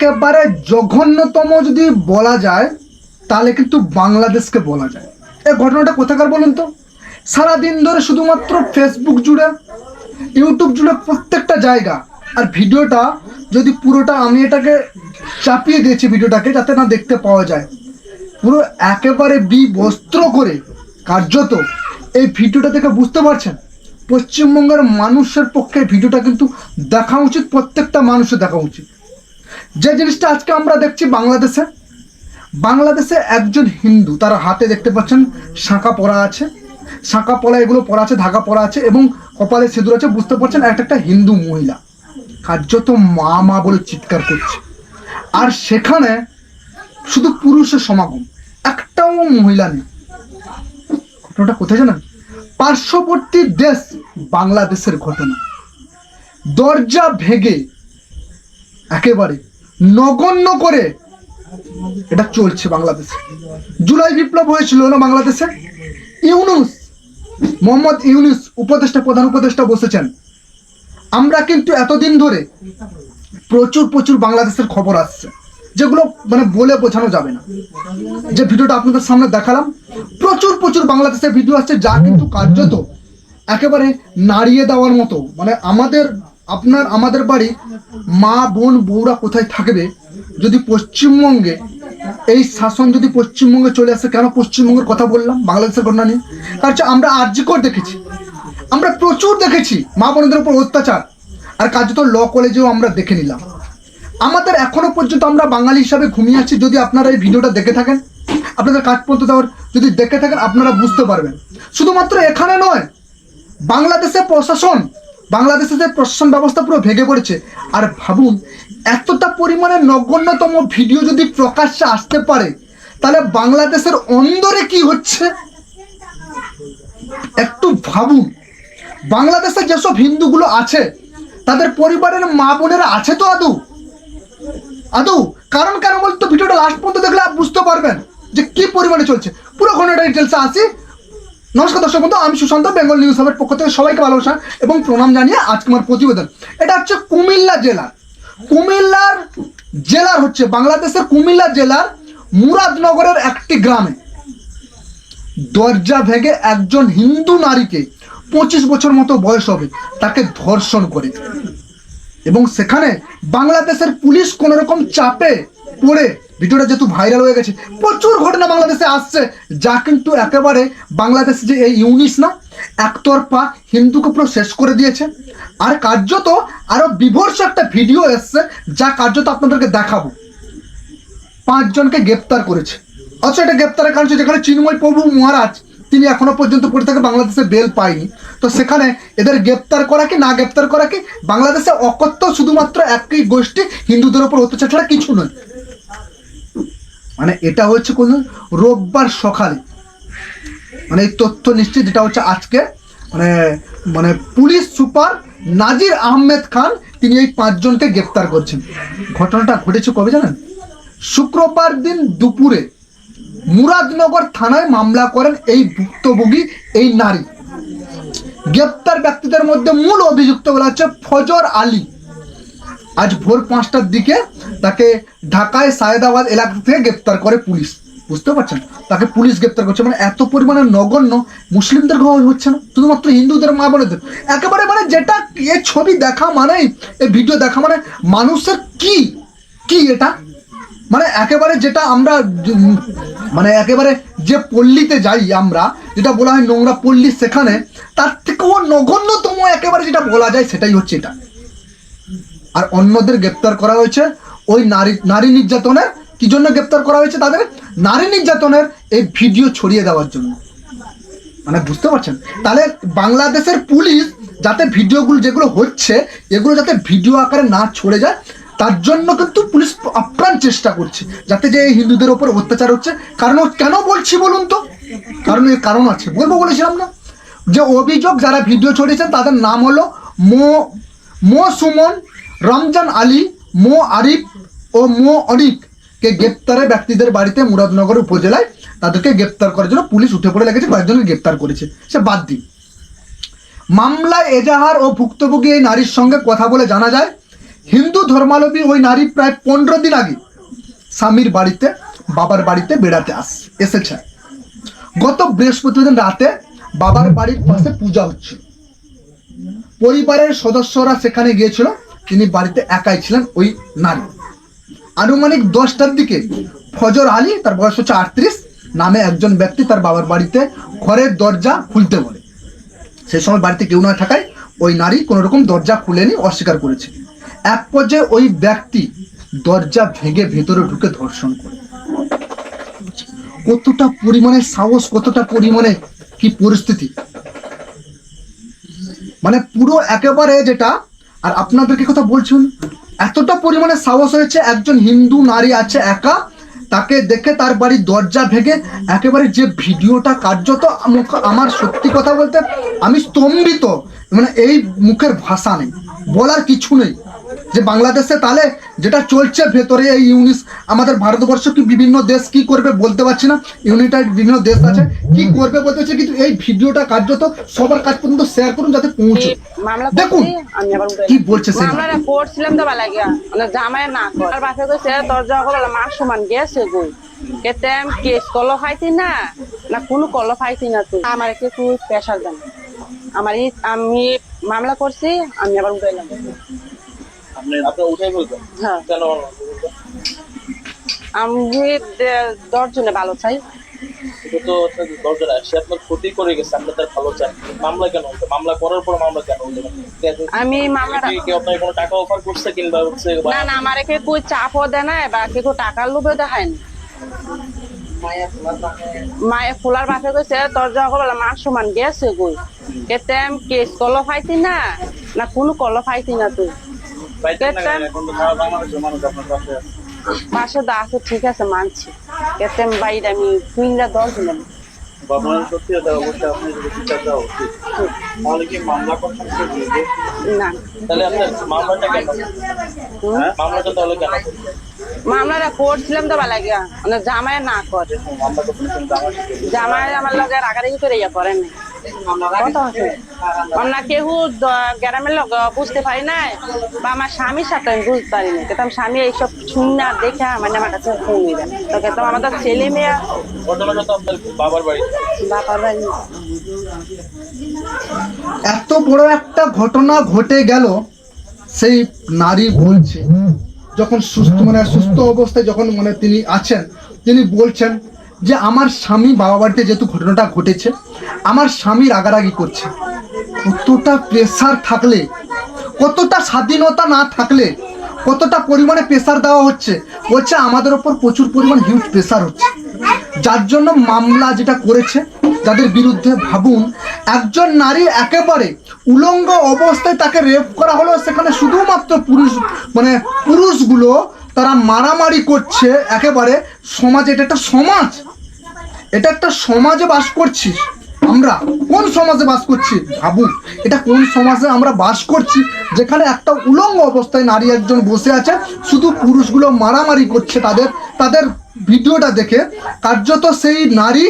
একেবারে জঘন্যতম যদি বলা যায়, তাহলে কিন্তু বাংলাদেশকে বলা যায়। এই ঘটনাটা কোথাকার বলুন তো? সারাদিন ধরে শুধুমাত্র ফেসবুক জুড়ে ইউটিউব জুড়ে প্রত্যেকটা জায়গা। আর ভিডিওটা যদি পুরোটা আমি এটাকে চাপিয়ে দিয়েছি ভিডিওটাকে, যাতে না দেখতে পাওয়া যায়, পুরো একেবারে বিবস্ত্র করে কার্যত এই ভিডিওটা থেকে বুঝতে পারছেন? পশ্চিমবঙ্গের মানুষের পক্ষে ভিডিওটা কিন্তু দেখা উচিত, প্রত্যেকটা মানুষের দেখা উচিত। যে জিনিসটা আজকে আমরা দেখছি বাংলাদেশে বাংলাদেশে একজন হিন্দু, তার হাতে দেখতে পাচ্ছেন শাঁখা পরা আছে। শাঁখা পলা, এগুলো পরা আছে, ধাগা পরা আছে এবং কপালে সিঁদুর আছে, বুঝতে পারছেন, একটা একটা হিন্দু মহিলা। কার্যত মা মা বলে চিৎকার করছে। আর সেখানে শুধু পুরুষের সমাগম, একটাও মহিলা নেই। ঘটনাটা কোথায় জানেন? পার্শ্ববর্তী দেশ বাংলাদেশের ঘটনা। দরজা ভেঙে একেবারে নগণ্য করে এটা চলছে বাংলাদেশে। জুলাই বিপ্লব হয়েছিল না বাংলাদেশে? ইউনুস, মোহাম্মদ ইউনুস উপদেষ্টা, প্রধান উপদেষ্টা বসেছেন। আমরা কিন্তু এতদিন ধরে প্রচুর প্রচুর বাংলাদেশের খবর আসছে, যেগুলো মানে বলে বোঝানো যাবে না। যে ভিডিওটা আপনাদের সামনে দেখালাম, প্রচুর প্রচুর বাংলাদেশের ভিডিও আসছে যা কিন্তু কার্যত একেবারে নাড়িয়ে দেওয়ার মতো মানে আমাদের আপনার আমাদের বাড়ি মা, বোন, বউরা কোথায় থাকবে? যদি পশ্চিমবঙ্গে, এই শাসন যদি পশ্চিমবঙ্গে চলে আসে, কেন পশ্চিমবঙ্গের কথা বললাম? বাংলাদেশের ঘটনা নিয়ে। কারণ হচ্ছে আমরা আর্যিকর দেখেছি। আমরা প্রচুর দেখেছি মা, বোনদের উপর অত্যাচার। আর কার্যত ল কলেজেও আমরা দেখে নিলাম। আমাদের এখনও পর্যন্ত আমরা বাঙালি হিসাবে ঘুমিয়ে আছি, যদি আপনারা এই ভিডিওটা দেখে থাকেন। আপনাদের কাজ পর্যন্ত দেওয়ার যদি দেখে থাকেন, আপনারা বুঝতে পারবেন। শুধুমাত্র এখানে নয়, বাংলাদেশের প্রশাসন বাংলাদেশের প্রশাসন ব্যবস্থা পুরো ভেঙে পড়েছে। আর ভাবুন, এতটা পরিমাণে নগণ্যতম ভিডিও যদি প্রকাশ্যে আসতে পারে, তাহলে বাংলাদেশের অন্দরে কি হচ্ছে? একটু ভাবুন, বাংলাদেশে যেসব হিন্দুগুলো আছে, তাদের পরিবারের মা বোনেরা আছে তো আদৌ? আদৌ? কারণ কেন বলতো? ভিডিওটা লাস্ট পর্যন্ত দেখলে বুঝতে পারবেন যে কি পরিমাণে চলছে। পুরো ঘটনাটা ডিটেলসে আসি। নমস্কার দর্শক বন্ধু, আমি সুশান্ত, বেঙ্গল নিউজ হাবের পক্ষ থেকে সবাইকে ভালোবাসা এবং প্রণাম জানিয়ে আজকে আমার প্রতিবেদন। এটা হচ্ছে কুমিল্লা জেলার কুমিল্লার জেলার হচ্ছে, বাংলাদেশের কুমিল্লা জেলার মুরাদনগরের একটি গ্রামে। দরজা ভেঙে একজন হিন্দু নারীকে পঁচিশ বছর মতো বয়স হবে, তাকে ধর্ষণ করে। এবং সেখানে বাংলাদেশের পুলিশ কোনো রকম চাপে পড়ে ভিডিওটা যেহেতু ভাইরাল হয়ে গেছে, প্রচুর ঘটনা বাংলাদেশে আসছে। যা কিন্তু একেবারে বাংলাদেশে যে এই ইউনিস না, একতরফা হিন্দুকে পুরো শেষ করে দিয়েছে। আর কার্যত আরও বিভর্ষ একটা ভিডিও এসছে, যা কার্যত আপনাদেরকে দেখাবো। পাঁচজনকে গ্রেপ্তার করেছে। অথচ এটা গ্রেপ্তারের কারণ যেখানে চিন্ময় প্রভু মহারাজ, তিনি এখনও পর্যন্ত পড়ে থাকে বাংলাদেশে বেল পায়নি। তো সেখানে এদের গ্রেপ্তার করা কি, না গ্রেপ্তার করা কি, বাংলাদেশে অকথ্য শুধুমাত্র একই গোষ্ঠী হিন্দুদের উপর অত্যাচার ছাড়া কিছু নয়। মানে এটা হচ্ছে কোন রোববার সকালে। মানে এই তথ্য নিশ্চিত, যেটা হচ্ছে আজকে মানে মানে পুলিশ সুপার নাজির আহমেদ খান, তিনি এই পাঁচজনকে গ্রেপ্তার করছেন। ঘটনাটা ঘটেছে কবে জানেন? শুক্রবার দিন দুপুরে মুরাদনগর থানায় মামলা করেন এই ভুক্তভোগী, এই নারী। গ্রেপ্তার ব্যক্তিদের মধ্যে মূল অভিযুক্ত বলা হচ্ছে ফজর আলী। আজ ভোর পাঁচটার দিকে তাকে ঢাকায় সায়েদাবাদ এলাকা থেকে গ্রেপ্তার করে পুলিশ। বুঝতে পারছেন? তাকে পুলিশ গ্রেপ্তার করছে। মানে এত পরিমাণে নগণ্য মুসলিমদের ঘর হচ্ছে না। শুধুমাত্র হিন্দুদের, মা বোনেদের। একেবারে মানে যেটা এ ছবি দেখা মানে এ ভিডিও দেখা মানে মানুষের কি? কি এটা? মানে একেবারে যেটা আমরা মানে একেবারে যে পল্লীতে যাই আমরা, যেটা বলা হয় নোংরা পল্লী সেখানে, তার থেকেও নগণ্যতম একেবারে যেটা বলা যায় সেটাই হচ্ছে এটা। আর অন্যদের গ্রেপ্তার করা হয়েছে। ওই নারী নারী নির্যাতনের কি জন্য গ্রেপ্তার করা হয়েছে তাদের? নারী নির্যাতনের এই ভিডিও ছড়িয়ে দেওয়ার জন্য। মানে বুঝতে পারছেন? তাহলে বাংলাদেশের পুলিশ যাতে ভিডিওগুলো যেগুলো হচ্ছে, এগুলো যাতে ভিডিও আকারে না ছড়ে যায়, তার জন্য কিন্তু পুলিশ আপ্রাণ চেষ্টা করছে, যাতে যে এই হিন্দুদের ওপর অত্যাচার হচ্ছে। কারণ কেন বলছি বলুন তো? কারণ এর কারণ আছে, বলব বলেছিলাম না। যে অভিযোগ যারা ভিডিও ছড়িয়েছেন, তাদের নাম হলো মো মো সুমন রমজান আলী, মো আরিফ ও মো অনিক কে গ্রেপ্তারে ব্যক্তিদের বাড়িতে মুরাদনগর উপজেলায় তাদেরকে গ্রেপ্তার করার জন্য পুলিশ উঠে পড়ে লেগেছে, কয়েকজনকে গ্রেপ্তার করেছে। সে বাদ দিন। মামলায় এজাহার ও ভুক্তভোগী এই নারীর সঙ্গে কথা বলে জানা যায়, হিন্দু ধর্মাবলম্বী ওই নারী প্রায় পনেরো দিন আগে স্বামীর বাড়িতে, বাবার বাড়িতে বেড়াতে আস, এসেছে। গত বৃহস্পতিবার রাতে বাবার বাড়ির পাশে পূজা হচ্ছিল। পরিবারের সদস্যরা সেখানে গিয়েছিল। তিনি বাড়িতে একাই ছিলেন ওই নারী। আনুমানিক দশটার দিকে ফজর আলী, তার বয়স হচ্ছে আটত্রিশ, নামে একজন ব্যক্তি তার বাবার বাড়িতে ঘরের দরজা খুলতে বলে। সেই সময় বাড়িতে কেউ না থাকায় ওই নারী কোনো রকম দরজা খুলেনি, অস্বীকার করেছে। এক পর্যায়ে ওই ব্যক্তি দরজা ভেঙে ভেতরে ঢুকে ধর্ষণ করে। কতটা পরিমাণে সাহস, কতটা পরিমাণে কি পরিস্থিতি? মানে পুরো একেবারে যেটা আর আপনাদেরকে কথা বলছেন? এতটা পরিমাণে সাহস হয়েছে, একজন হিন্দু নারী আছে একা, তাকে দেখে তার বাড়ির দরজা ভেঙে একেবারে যে ভিডিওটা কার্যত আমার সত্যি কথা বলতে আমি স্তম্ভিত। মানে এই মুখের ভাষা নেই, বলার কিছু নেই। যে বাংলাদেশে তাহলে যেটা চলছে ভেতরে এই ইউনিস আমাদের ভারতবর্ষ কি বিভিন্ন দেশ কি করবে বলতে পারছি না। ইউনিটাইড বিভিন্ন দেশ আছে কি করবে বলতে পারছি না, কিন্তু এই ভিডিওটা কার্যত সবার কাছ পর্যন্ত শেয়ার করুন যাতে পৌঁছে। দেখুন কি বলছে সে। মামলাটা করছিলাম তো ভালো গিয়া মানে জামাই না কর। আর বাসা কইছে তোর যখন মা সমান গেছে গই কেতেম কেস কল খাইতি না না কোনো কল খাইতি না তুই আমার কে তুই প্রেশার দেন। আমার আমি মামলা করছি আমি আবার উঠে এলাম। আপনি আপনি উঠাই বলবেন। হ্যাঁ। কেন আমি দশজনে ভালো চাই। তো দরজা সে আপনার ক্ষতি করে গেছে আপনি তার ভালো চান। মামলা কেন হতো মামলা করার পর মামলা কেন হতো আমি মামলাটা কি কেউ কোনো টাকা অফার করছে কিংবা হচ্ছে বা- না না আমার কে কই চাপও দেয় না বা কে কই টাকার লোভে দেখায় না। মায়ে ফুলার বাসা কইছে তোর যখন মা সমান গেছে গই কেতেম কেস কল না না কোনো কল না তুই আছে। দা আছে ঠিক আছে মানছি। কেতেম বাইরে আমি তুইলা দশ দিলাম। মামলাটা হুম? হ্যাঁ করছিলাম তো ভালো মানে জামাই না করে। কিন্তু আমার লগে রাগারাগি করে ইয়া করেন আমরা কেউ গ্রামের লোক বুঝতে পারি নাই। বা আমার স্বামীর সাথে আমি বুঝতে পারি না কিন্তু স্বামী এইসব শুনে আর দেখে মানে আমার কাছে ফোন দেয় তো কিন্তু আমাদের ছেলে মেয়ে। তো বাবার বাড়ি বাবার বাড়ি। এত বড় একটা ঘটনা ঘটে গেল সেই নারী বলছে। যখন সুস্থ মানে সুস্থ অবস্থায় যখন মানে তিনি আছেন তিনি বলছেন যে আমার স্বামী বাবা বাড়িতে যেহেতু ঘটনাটা ঘটেছে, আমার স্বামী রাগারাগি করছে। কতটা প্রেশার থাকলে, কতটা স্বাধীনতা না থাকলে, কতটা পরিমাণে প্রেসার দেওয়া হচ্ছে, বলছে আমাদের ওপর প্রচুর পরিমাণ হিউজ প্রেসার হচ্ছে। যার জন্য মামলা যেটা করেছে, যাদের বিরুদ্ধে ভাবুন, একজন নারী একেবারে উলঙ্গ অবস্থায় তাকে রেপ করা হলো, সেখানে শুধুমাত্র পুরুষ মানে পুরুষগুলো তারা মারামারি করছে একেবারে সমাজ, এটা একটা সমাজ। এটা একটা সমাজে বাস করছি। আমরা কোন সমাজে বাস করছি? ভাবুন, এটা কোন সমাজে আমরা বাস করছি? যেখানে একটা উলঙ্গ অবস্থায় নারী একজন বসে আছে, শুধু পুরুষগুলো মারামারি করছে তাদের তাদের ভিডিওটা দেখে। কার্যত সেই নারী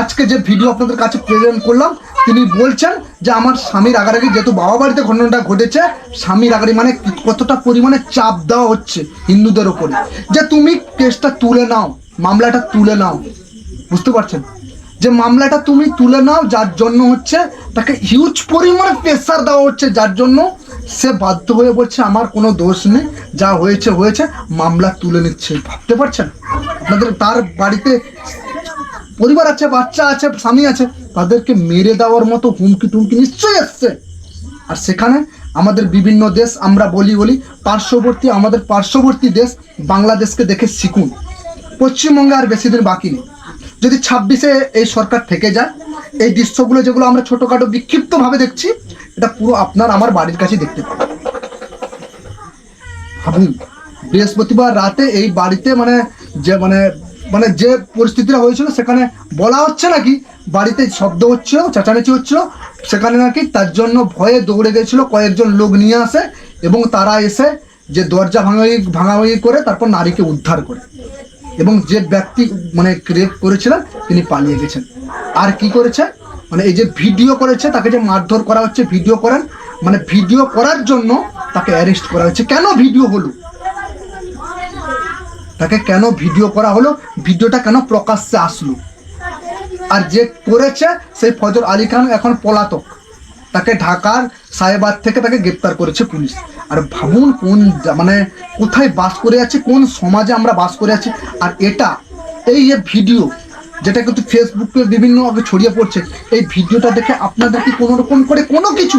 আজকে যে ভিডিও আপনাদের কাছে প্রেজেন্ট করলাম, তিনি বলছেন যে আমার স্বামীর আগারাগি যেহেতু বাবা বাড়িতে ঘটনাটা ঘটেছে, স্বামীর আগারি মানে কতটা পরিমাণে চাপ দেওয়া হচ্ছে হিন্দুদের ওপরে যে তুমি কেসটা তুলে নাও, মামলাটা তুলে নাও। বুঝতে পারছেন? যে মামলাটা তুমি তুলে নাও, যার জন্য হচ্ছে তাকে হিউজ পরিমাণে প্রেসার দেওয়া হচ্ছে, যার জন্য সে বাধ্য হয়ে বলছে, আমার কোনো দোষ নেই, যা হয়েছে হয়েছে, মামলা তুলে নিচ্ছে। ভাবতে পারছেন? আপনাদের তার বাড়িতে পরিবার আছে, বাচ্চা আছে, স্বামী আছে, তাদেরকে মেরে দেওয়ার মতো হুমকি টুমকি নিশ্চয়ই আসছে আর সেখানে আমাদের বিভিন্ন দেশ, আমরা বলি বলি, পার্শ্ববর্তী, আমাদের পার্শ্ববর্তী দেশ বাংলাদেশকে দেখে শিখুন। পশ্চিমবঙ্গে আর বেশি দিন বাকি নেই। যদি ছাব্বিশে এই সরকার থেকে যায়, এই দৃশ্যগুলো যেগুলো আমরা ছোটোখাটো বিক্ষিপ্তভাবে দেখছি, এটা পুরো আপনার আমার বাড়ির কাছে দেখতে পাবেন। ভাবুন, বৃহস্পতিবার রাতে এই বাড়িতে মানে যে মানে মানে যে পরিস্থিতিটা হয়েছিল, সেখানে বলা হচ্ছে নাকি বাড়িতে শব্দ হচ্ছিল, চেঁচামেচি হচ্ছিল, সেখানে নাকি তার জন্য ভয়ে দৌড়ে গেছিল কয়েকজন লোক নিয়ে আসে এবং তারা এসে যে দরজা ভাঙাভাঙি ভাঙাভাঙি করে তারপর নারীকে উদ্ধার করে এবং যে ব্যক্তি মানে রেপ করেছিলেন, তিনি পালিয়ে গেছেন। আর কি করেছে? মানে এই যে ভিডিও করেছে, তাকে যে মারধর করা হচ্ছে, ভিডিও করেন মানে ভিডিও করার জন্য তাকে অ্যারেস্ট করা হচ্ছে কেন ভিডিও হলো? তাকে কেন ভিডিও করা হলো? ভিডিওটা কেন প্রকাশ্যে আসলো? আর যে করেছে সেই ফজর আলী খান এখন পলাতক। তাকে ঢাকার সাহেবাদ থেকে তাকে গ্রেপ্তার করেছে পুলিশ। আর ভাবুন কোন মানে কোথায় বাস করে আছে, কোন সমাজে আমরা বাস করে আছি। আর এটা, এই যে ভিডিও, যেটা কিন্তু ফেসবুকে বিভিন্ন ছড়িয়ে পড়ছে, এই ভিডিওটা দেখে আপনাদের কি কোনো রকম করে কোনো কিছু?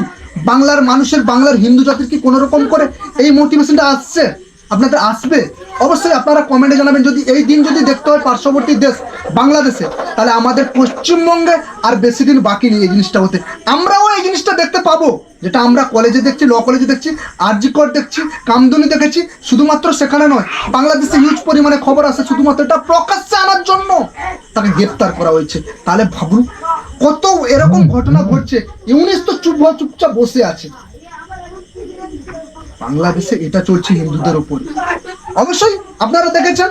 বাংলার মানুষের, বাংলার হিন্দু জাতির কি কোনো রকম করে এই মোটিভেশনটা আসছে? আপনাদের আসবে? অবশ্যই আপনারা কমেন্টে জানাবেন, যদি এই দিন যদি দেখতে হয় পার্শ্ববর্তী দেশ বাংলাদেশে, তাহলে আমাদের পশ্চিমবঙ্গে আর বেশি দিন বাকি নেই এই জিনিসটা হতে। আমরাও এই জিনিসটা দেখতে পাবো, যেটা আমরা কলেজে দেখছি ল কলেজে দেখছি, আরজিকর দেখছি, কামদুনি দেখেছি, শুধুমাত্র সেখানে নয়, বাংলাদেশে হিউজ পরিমাণে খবর আসে, শুধুমাত্র এটা প্রকাশ্যে আনার জন্য। তাকে গ্রেপ্তার করা হয়েছে। তাহলে ভাবুন, কত এরকম ঘটনা ঘটছে। ইউনিস তো চুপ চুপচাপ বসে আছে। বাংলাদেশে এটা চলছে হিন্দুদের ওপর অবশ্যই আপনারা দেখেছেন,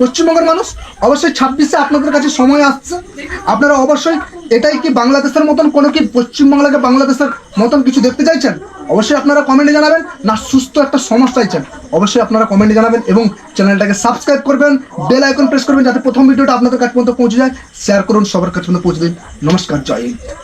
পশ্চিমবঙ্গের মানুষ অবশ্যই ছাব্বিশে আপনাদের কাছে সময় আসছে। আপনারা অবশ্যই এটাই কি বাংলাদেশের মতন কোনো কি পশ্চিমবাংলাকে বাংলাদেশের মতন কিছু দেখতে চাইছেন? অবশ্যই আপনারা কমেন্টে জানাবেন। না, সুস্থ একটা সমাজ চাইছেন। অবশ্যই আপনারা কমেন্টে জানাবেন এবং চ্যানেলটাকে সাবস্ক্রাইব করবেন বেল আইকন প্রেস করবেন যাতে প্রথম ভিডিওটা আপনাদের কাছে পর্যন্ত পৌঁছে যায়। শেয়ার করুন, সবার কাছে পর্যন্ত পৌঁছে দিন। নমস্কার, জয় হিন্দ।